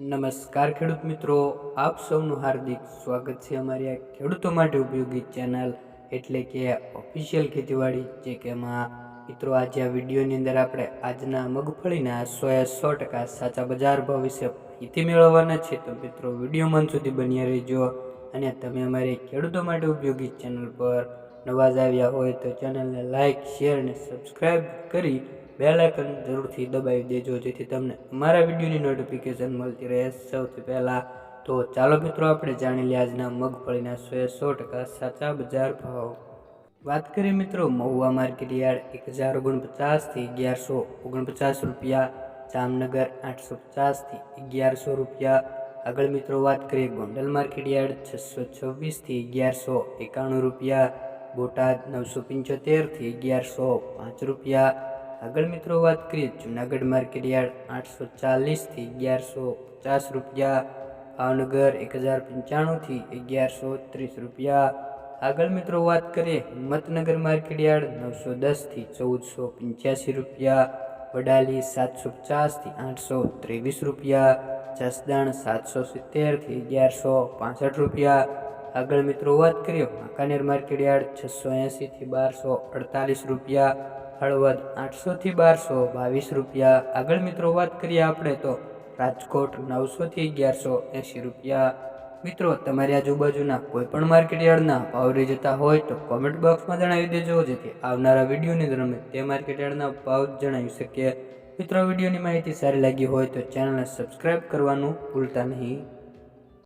નમસ્કાર ખેડૂત મિત્રો, આપ સૌનું હાર્દિક સ્વાગત છે અમારી આ ખેડૂતો માટે ઉપયોગી ચેનલ એટલે કે ઓફિશિયલ ખેતીવાડી, જે કે એમાં મિત્રો આજે આ વિડીયોની અંદર આપણે આજના મગફળીના સોએ સો ટકા સાચા બજાર ભાવ વિશે માહિતી મેળવવાના છે. તો મિત્રો, વીડિયો મન સુધી બન્યા રહેજો અને તમે અમારી ખેડૂતો માટે ઉપયોગી ચેનલ પર નવા આવ્યા હોય તો ચેનલને લાઇક શેર અને સબસ્ક્રાઈબ કરી બેલ આઇકન જરૂરથી દબાવી દેજો, જેથી તમને અમારા વિડીયોની નોટિફિકેશન મળતી રહે. સૌથી પહેલાં તો ચાલો મિત્રો, આપણે જાણી લઈએ આજના મગફળીના સો સો ટકા સાચા બજાર ભાવ. વાત કરીએ મિત્રો, મહુવા માર્કેટ યાર્ડ એક હજાર ઓગણપચાસથી અગિયારસો ઓગણપચાસ રૂપિયા, જામનગર આઠસો પચાસથી અગિયારસો રૂપિયા. આગળ મિત્રો વાત કરીએ ગોંડલ માર્કેટ યાર્ડ છસો છવ્વીસથી અગિયારસો એકાણું રૂપિયા, બોટાદ નવસો પંચોતેરથી અગિયારસો પાંચ રૂપિયા. આગળ મિત્રો વાત કરીએ, જુનાગઢ માર્કેટ યાર્ડ આઠસો ચાલીસથી અગિયારસો પચાસ રૂપિયા, ભાવનગર એક હજાર પંચાણુંથી અગિયારસો ત્રીસ રૂપિયા. આગળ મિત્રો વાત કરીએ, હિંમતનગર માર્કેટ યાર્ડ નવસો દસથી ચૌદસો પંચ્યાસી રૂપિયા, વડાલી સાતસો પચાસથી આઠસો ત્રેવીસ રૂપિયા, જસદણ સાતસો સિત્તેરથી અગિયારસો પાસઠ રૂપિયા. આગળ મિત્રો વાત કરીએ, વાંકાનેર માર્કેટ યાર્ડ છસો એંસીથી બારસો અડતાલીસ રૂપિયા હળવદ આઠસોથી બારસો બાવીસ રૂપિયા. આગળ મિત્રો વાત કરીએ આપણે તો રાજકોટ નવસોથી અગિયારસો એંશી રૂપિયા. મિત્રો, તમારી આજુબાજુના કોઈ પણ માર્કેટ યાર્ડના ભાવ રહી જતા હોય તો કોમેન્ટ બોક્સમાં જણાવી દેજો, જેથી આવનારા વિડીયોની દરમિયાન તે માર્કેટ યાર્ડના ભાવ જણાવી શકીએ. મિત્રો વિડીયોની માહિતી સારી લાગી હોય તો ચેનલને સબસ્ક્રાઈબ કરવાનું ભૂલતા નહીં.